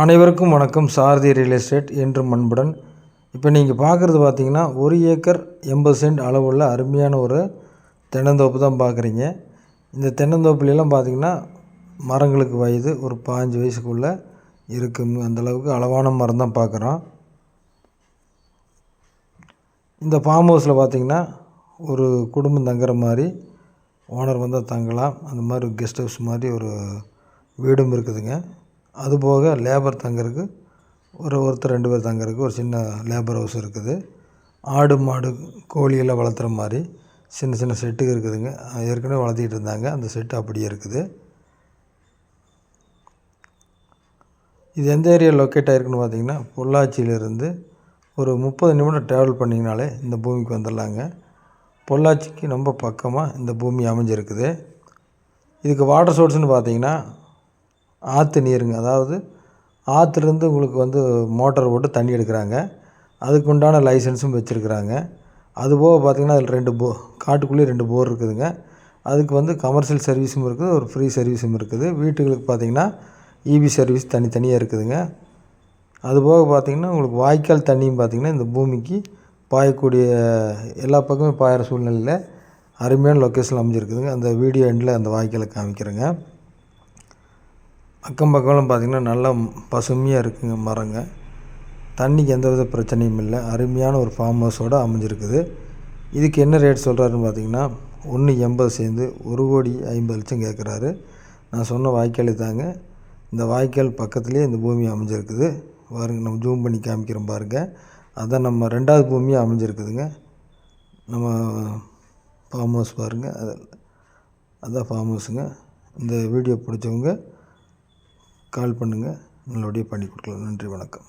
அனைவருக்கும் வணக்கம். சாரதி real estate என்றும் அன்புடன். இப்போ நீங்கள் பார்க்குறது பார்த்தீங்கன்னா ஒரு ஏக்கர் எண்பது சென்ட் அளவுள்ள அருமையான ஒரு தென்னந்தோப்பு தான் பார்க்குறீங்க இந்த தென்னந்தோப்புலாம் பார்த்தீங்கன்னா மரங்களுக்கு வயது ஒரு பாஞ்சு வயசுக்குள்ளே இருக்கும். அந்தளவுக்கு அளவான மரம் தான் பார்க்குறோம் இந்த ஃபார்ம் ஹவுஸில் பார்த்தீங்கன்னா ஒரு குடும்பம் தங்குற மாதிரி ஓனர் வந்தால் தங்கலாம். அந்த மாதிரி கெஸ்ட் ஹவுஸ் மாதிரி ஒரு வீடும் இருக்குதுங்க. அதுபோக லேபர் தங்குறதுக்கு ஒரு ஒருத்தர் ரெண்டு பேர் தங்குறதுக்கு ஒரு சின்ன லேபர் ஹவுஸ் இருக்குது. ஆடு மாடு கோழியெல்லாம் வளர்த்துற மாதிரி சின்ன சின்ன செட்டு இருக்குதுங்க. ஏற்கனவே வளர்த்திட்டு இருந்தாங்க. அந்த செட்டு அப்படியே இருக்குது. இது எந்த ஏரியா லொக்கேட் ஆகிருக்குன்னு பார்த்தீங்கன்னா பொள்ளாச்சியிலேருந்து ஒரு முப்பது நிமிடம் ட்ராவல் பண்ணிங்கனாலே இந்த பூமிக்கு வந்துடலாங்க. பொள்ளாச்சிக்கு ரொம்ப பக்கமாக இந்த பூமி அமைஞ்சிருக்குது. இதுக்கு வாட்டர் சோர்ஸ்னு பார்த்தீங்கன்னா ஆற்று நீருங்க. அதாவது ஆற்றுலேருந்து உங்களுக்கு வந்து மோட்டர் போட்டு தண்ணி எடுக்கிறாங்க. அதுக்கு உண்டான லைசன்ஸும் வச்சுருக்குறாங்க. அதுபோக பார்த்திங்கன்னா அதில் ரெண்டு போ காட்டுக்குள்ளேயே ரெண்டு போர் இருக்குதுங்க. அதுக்கு வந்து கமர்ஷியல் சர்வீஸும் இருக்குது ஒரு ஃப்ரீ சர்வீஸும் இருக்குது. வீட்டுகளுக்கு பார்த்திங்கன்னா இபி சர்வீஸ் தனித்தனியாக இருக்குதுங்க. அதுபோக பார்த்திங்கன்னா உங்களுக்கு வாய்க்கால் தண்ணியும் பார்த்திங்கன்னா இந்த பூமிக்கு பாயக்கூடிய எல்லா பக்கமும் பாயிற சூழ்நிலையில் அருமையான லொக்கேஷன் அமைஞ்சிருக்குதுங்க. அந்த வீடியோ எண்டில் அந்த வாய்க்காலை காமிக்கிறேங்க. அக்கம் பக்கம்லாம் பார்த்திங்கன்னா நல்லா பசுமையாக இருக்குங்க மரங்க. தண்ணிக்கு எந்த வித பிரச்சனையும் இல்லை. அருமையான ஒரு ஃபார்ம் ஹவுஸோடு அமைஞ்சிருக்குது. இதுக்கு என்ன ரேட் சொல்கிறாருன்னு பார்த்தீங்கன்னா ஒன்று எண்பது சேர்ந்து ஒரு கோடி ஐம்பது லட்சம் கேட்குறாரு. நான் சொன்ன வாய்க்கால் தாங்க. இந்த வாய்க்கால் பக்கத்துலேயே இந்த பூமி அமைஞ்சிருக்குது. பாருங்க நம்ம ஜூம் பண்ணி காமிக்கிறோம் பாருங்கள் அதான் நம்ம ரெண்டாவது பூமியாக அமைஞ்சிருக்குதுங்க. நம்ம ஃபார்ம் ஹவுஸ் பாருங்கள் அது அதான் ஃபார்ம் ஹவுஸுங்க இந்த வீடியோ பிடிச்சவங்க கால் பண்ணுங்கள் நல்லபடியாக பண்ணி கொடுக்கலாம். நன்றி வணக்கம்.